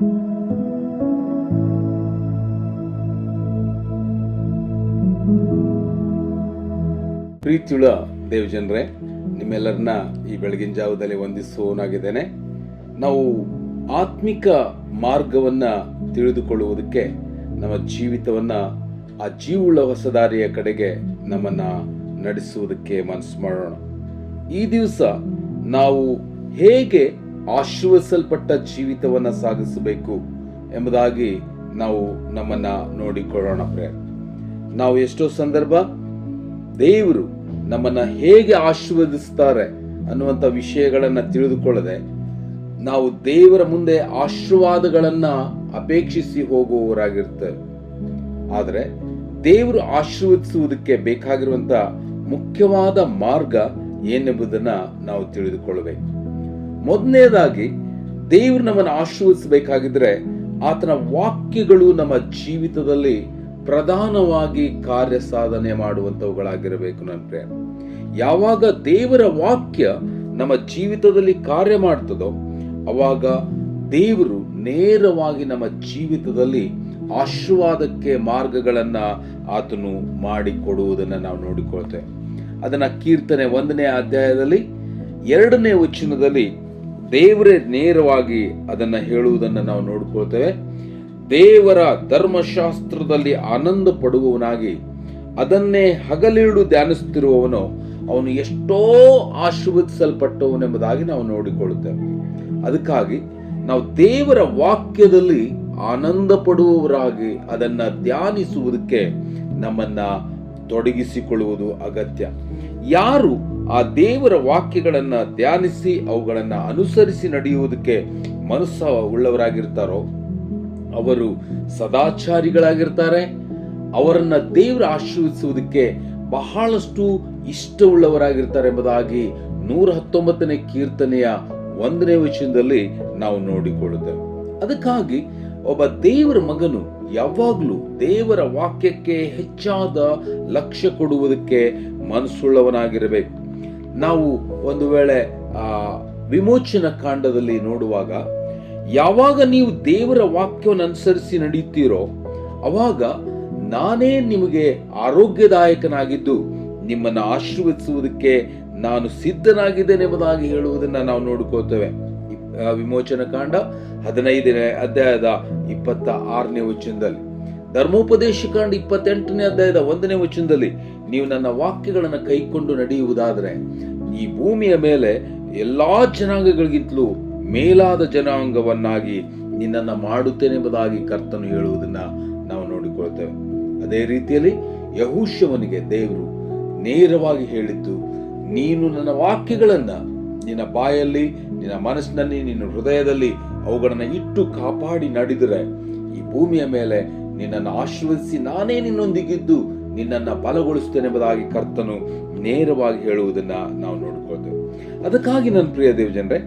ಪ್ರೀತಿಯುಳ ದೇವಜನರೇ, ನಿಮ್ಮೆಲ್ಲರನ್ನ ಈ ಬೆಳಗಿನ ಜಾವದಲ್ಲಿ ವಂದಿಸುವನಾಗಿದ್ದೇನೆ ನಾವು ಆತ್ಮಿಕ ಮಾರ್ಗವನ್ನ ತಿಳಿದುಕೊಳ್ಳುವುದಕ್ಕೆ, ನಮ್ಮ ಜೀವಿತವನ್ನ ಆ ಜೀವುಳ್ಳ ಹೊಸದಾರಿಯ ಕಡೆಗೆ ನಮ್ಮನ್ನ ನಡೆಸುವುದಕ್ಕೆ ಮನಸ್ಸು ಮಾಡೋಣ. ಈ ದಿವಸ ನಾವು ಹೇಗೆ ಆಶೀರ್ವದಿಸಲ್ಪಟ್ಟ ಜೀವಿತವನ್ನ ಸಾಗಿಸಬೇಕು ಎಂಬುದಾಗಿ ನಾವು ನಮ್ಮನ್ನ ನೋಡಿಕೊಳ್ಳೋಣ ಪ್ರೇರ್ ನಾವು ಎಷ್ಟೋ ಸಂದರ್ಭ ದೇವರು ನಮ್ಮನ್ನ ಹೇಗೆ ಆಶೀರ್ವದಿಸ್ತಾರೆ ಅನ್ನುವಂಥ ವಿಷಯಗಳನ್ನು ತಿಳಿದುಕೊಳ್ಳದೆ ನಾವು ದೇವರ ಮುಂದೆ ಆಶೀರ್ವಾದಗಳನ್ನ ಅಪೇಕ್ಷಿಸಿ ಹೋಗುವವರಾಗಿರ್ತೇವೆ ಆದರೆ ದೇವರು ಆಶೀರ್ವದಿಸುವುದಕ್ಕೆ ಬೇಕಾಗಿರುವಂತ ಮುಖ್ಯವಾದ ಮಾರ್ಗ ಏನೆಂಬುದನ್ನ ನಾವು ತಿಳಿದುಕೊಳ್ಳಬೇಕು. ಮೊದಲನೇದಾಗಿ ದೇವರು ನಮ್ಮನ್ನು ಆಶೀರ್ವದಿಸಬೇಕಾಗಿದ್ರೆ ಆತನ ವಾಕ್ಯಗಳು ನಮ್ಮ ಜೀವಿತದಲ್ಲಿ ಪ್ರಧಾನವಾಗಿ ಕಾರ್ಯ ಸಾಧನೆ ಮಾಡುವಂತವುಗಳಾಗಿರಬೇಕು ನನ್ನ ಯಾವಾಗ ದೇವರ ವಾಕ್ಯ ನಮ್ಮ ಜೀವಿತದಲ್ಲಿ ಕಾರ್ಯ ಮಾಡ್ತದೋ, ಅವಾಗ ದೇವರು ನೇರವಾಗಿ ನಮ್ಮ ಜೀವಿತದಲ್ಲಿ ಆಶೀರ್ವಾದಕ್ಕೆ ಮಾರ್ಗಗಳನ್ನ ಆತನು ಮಾಡಿಕೊಡುವುದನ್ನು ನಾವು ನೋಡಿಕೊಳ್ತೇವೆ. ಅದನ್ನ ಕೀರ್ತನೆ ಒಂದನೇ ಅಧ್ಯಾಯದಲ್ಲಿ, ಎರಡನೇ ವಚನದಲ್ಲಿ ದೇವರೇ ನೇರವಾಗಿ ಅದನ್ನ ಹೇಳುವುದನ್ನ ನಾವು ನೋಡ್ಕೊಳ್ತೇವೆ. ದೇವರ ಧರ್ಮಶಾಸ್ತ್ರದಲ್ಲಿ ಆನಂದ ಪಡುವವನಾಗಿ ಅದನ್ನೇ ಹಗಲಿರುಳು ಧ್ಯಾನಿಸುತ್ತಿರುವವನು ಅವನು ಎಷ್ಟೋ ಆಶೀರ್ವದಿಸಲ್ಪಟ್ಟವನೆಂಬುದಾಗಿ ನಾವು ನೋಡಿಕೊಳ್ಳುತ್ತೇವೆ. ಅದಕ್ಕಾಗಿ ನಾವು ದೇವರ ವಾಕ್ಯದಲ್ಲಿ ಆನಂದ ಪಡುವವರಾಗಿ ಅದನ್ನ ಧ್ಯಾನಿಸುವುದಕ್ಕೆ ನಮ್ಮನ್ನ ತೊಡಗಿಸಿಕೊಳ್ಳುವುದು ಅಗತ್ಯ. ಯಾರು ಆ ದೇವರ ವಾಕ್ಯಗಳನ್ನ ಧ್ಯಾನಿಸಿ ಅವುಗಳನ್ನ ಅನುಸರಿಸಿ ನಡೆಯುವುದಕ್ಕೆ ಮನಸ್ಸ ಉಳ್ಳವರಾಗಿರ್ತಾರೋ ಅವರು ಸದಾಚಾರಿಗಳಾಗಿರ್ತಾರೆ. ಅವರನ್ನ ದೇವರ ಆಶೀರ್ವಿಸುವುದಕ್ಕೆ ಬಹಳಷ್ಟು ಇಷ್ಟವುಳ್ಳವರಾಗಿರ್ತಾರೆ ಎಂಬುದಾಗಿ ನೂರ ಹತ್ತೊಂಬತ್ತನೇ ಕೀರ್ತನೆಯ ಒಂದನೇ ವಿಷಯದಲ್ಲಿ ನಾವು ನೋಡಿಕೊಳ್ಳುತ್ತೇವೆ. ಅದಕ್ಕಾಗಿ ಒಬ್ಬ ದೇವರ ಮಗನು ಯಾವಾಗಲೂ ದೇವರ ವಾಕ್ಯಕ್ಕೆ ಹೆಚ್ಚಾದ ಲಕ್ಷ್ಯ ಕೊಡುವುದಕ್ಕೆ ಮನಸ್ಸುಳ್ಳವನಾಗಿರಬೇಕು. ನಾವು ಒಂದು ವೇಳೆ ವಿಮೋಚನ ಕಾಂಡದಲ್ಲಿ ನೋಡುವಾಗ, ಯಾವಾಗ ನೀವು ದೇವರ ವಾಕ್ಯವನ್ನು ಅನುಸರಿಸಿ ನಡೆಯುತ್ತೀರೋ, ಅವಾಗ ನಾನೇ ನಿಮಗೆ ಆರೋಗ್ಯದಾಯಕನಾಗಿದ್ದು, ನಿಮ್ಮನ್ನು ಆಶೀರ್ವದಿಸುವುದಕ್ಕೆ ನಾನು ಸಿದ್ಧನಾಗಿದ್ದೇನೆ ಎಂಬುದಾಗಿ ಹೇಳುವುದನ್ನ ನಾವು ನೋಡ್ಕೋತೇವೆ ವಿಮೋಚನ ಕಾಂಡ ಹದಿನೈದನೇ ಅಧ್ಯಾಯದ ಇಪ್ಪತ್ತ ಆರನೇ ವಚನದಲ್ಲಿ. ಧರ್ಮೋಪದೇಶ ಕಾಂಡ ಇಪ್ಪತ್ತೆಂಟನೇ ಅಧ್ಯಾಯದ ಒಂದನೇ ವಚನದಲ್ಲಿ, ನೀವು ನನ್ನ ವಾಕ್ಯಗಳನ್ನು ಕೈಕೊಂಡು ನಡೆಯುವುದಾದರೆ, ಈ ಭೂಮಿಯ ಮೇಲೆ ಎಲ್ಲಾ ಜನಾಂಗಗಳಿಗಿಂತಲೂ ಮೇಲಾದ ಜನಾಂಗವನ್ನಾಗಿ ನಿನ್ನನ್ನು ಮಾಡುತ್ತೇನೆ ಎಂಬುದಾಗಿ ಕರ್ತನು ಹೇಳುವುದನ್ನ ನಾವು ನೋಡಿಕೊಳ್ತೇವೆ ಅದೇ ರೀತಿಯಲ್ಲಿ ಯಹುಶವನಿಗೆ ದೇವರು ನೇರವಾಗಿ ಹೇಳಿದ್ದು, ನೀನು ನನ್ನ ವಾಕ್ಯಗಳನ್ನು ನಿನ್ನ ಬಾಯಲ್ಲಿ ನಿನ್ನ ಮನಸ್ಸಿನಲ್ಲಿ, ನಿನ್ನ ಹೃದಯದಲ್ಲಿ ಅವುಗಳನ್ನು ಇಟ್ಟು ಕಾಪಾಡಿ ನಡೆದರೆ, ಈ ಭೂಮಿಯ ಮೇಲೆ ನಿನ್ನನ್ನು ಆಶೀರ್ವದಿಸಿ ನಾನೇ ನಿನ್ನೊಂದಿಗಿದ್ದು ನಿನ್ನನ್ನು ಬಲಗೊಳಿಸ್ತೇನೆ ಎಂಬುದಾಗಿ ಕರ್ತನು ನೇರವಾಗಿ ಹೇಳುವುದನ್ನ ನಾವು ನೋಡ್ಕೊಳ್ತೇವೆ ಅದಕ್ಕಾಗಿ ನನ್ನ ಪ್ರಿಯ ದೇವಜನರೇ,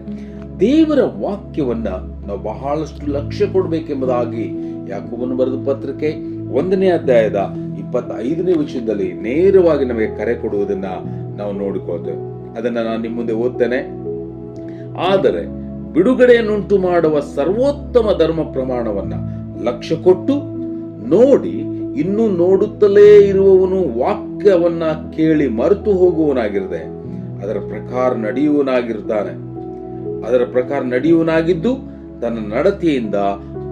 ದೇವರ ವಾಕ್ಯವನ್ನ ನಾವು ಬಹಳಷ್ಟು ಲಕ್ಷ್ಯ ಕೊಡಬೇಕೆಂಬುದಾಗಿ ಯಾಕೋಬನು ಬರೆದ ಪತ್ರಿಕೆ ಒಂದನೇ ಅಧ್ಯಾಯದ ಇಪ್ಪತ್ತೈದನೇ ವಿಷಯದಲ್ಲಿ ನೇರವಾಗಿ ನಮಗೆ ಕರೆ ಕೊಡುವುದನ್ನ ನಾವು ನೋಡಿಕೊಳ್ತೇವೆ ಅದನ್ನ ನಾನು ನಿಮ್ಮ ಮುಂದೆ ಓದ್ತೇನೆ. ಆದರೆ ಬಿಡುಗಡೆಯನ್ನುಂಟು ಮಾಡುವ ಸರ್ವೋತ್ತಮ ಧರ್ಮ ಪ್ರಮಾಣವನ್ನು ಲಕ್ಷ್ಯ ಕೊಟ್ಟು ನೋಡಿ ಇನ್ನು ನೋಡುತ್ತಲೇ ಇರುವವನು ವಾಕ್ಯವನ್ನ ಕೇಳಿ ಮರೆತು ಹೋಗುವನಾಗಿರದೆ ಅದರ ಪ್ರಕಾರ ನಡೆಯುವನಾಗಿರ್ತಾನೆ ಅದರ ಪ್ರಕಾರ ನಡೆಯುವನಾಗಿದ್ದು ತನ್ನ ನಡತೆಯಿಂದ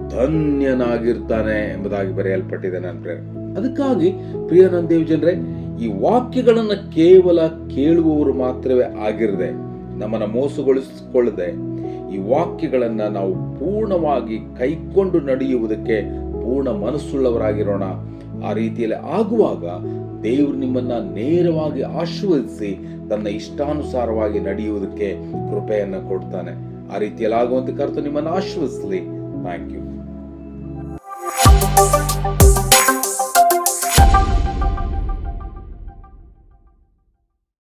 ಧನ್ಯನಾಗಿರ್ತಾನೆ ಎಂಬುದಾಗಿ ಬರೆಯಲ್ಪಟ್ಟಿದೆ ನನ್ನ ಪ್ರೇರ ಅದಕ್ಕಾಗಿ ಪ್ರಿಯ ಜನರೇ, ಈ ವಾಕ್ಯಗಳನ್ನು ಕೇವಲ ಕೇಳುವವರು ಮಾತ್ರವೇ ಆಗಿರದೆ ನಮ್ಮನ್ನ ಮೋಸಗೊಳಿಸಿಕೊಳ್ಳದೆ ಈ ವಾಕ್ಯಗಳನ್ನು ನಾವು ಪೂರ್ಣವಾಗಿ ಕೈಕೊಂಡು ನಡೆಯುವುದಕ್ಕೆ ಪೂರ್ಣ ಮನಸ್ಸುಳ್ಳವರಾಗಿರೋಣ. ಆ ರೀತಿಯಲ್ಲಿ ಆಗುವಾಗ ದೇವರು ನಿಮ್ಮನ್ನ ನೇರವಾಗಿ ಆಶೀರ್ವದಿಸಿ ತನ್ನ ಇಷ್ಟಾನುಸಾರವಾಗಿ ನಡೆಯುವುದಕ್ಕೆ ಕೃಪೆಯನ್ನು ಕೊಡ್ತಾನೆ. ಆ ರೀತಿಯಲ್ಲಿ ಆಗುವಂತೆ ಕರ್ತ ನಿಮ್ಮನ್ನು ಆಶೀರ್ವದಿಸಲಿ. Thank you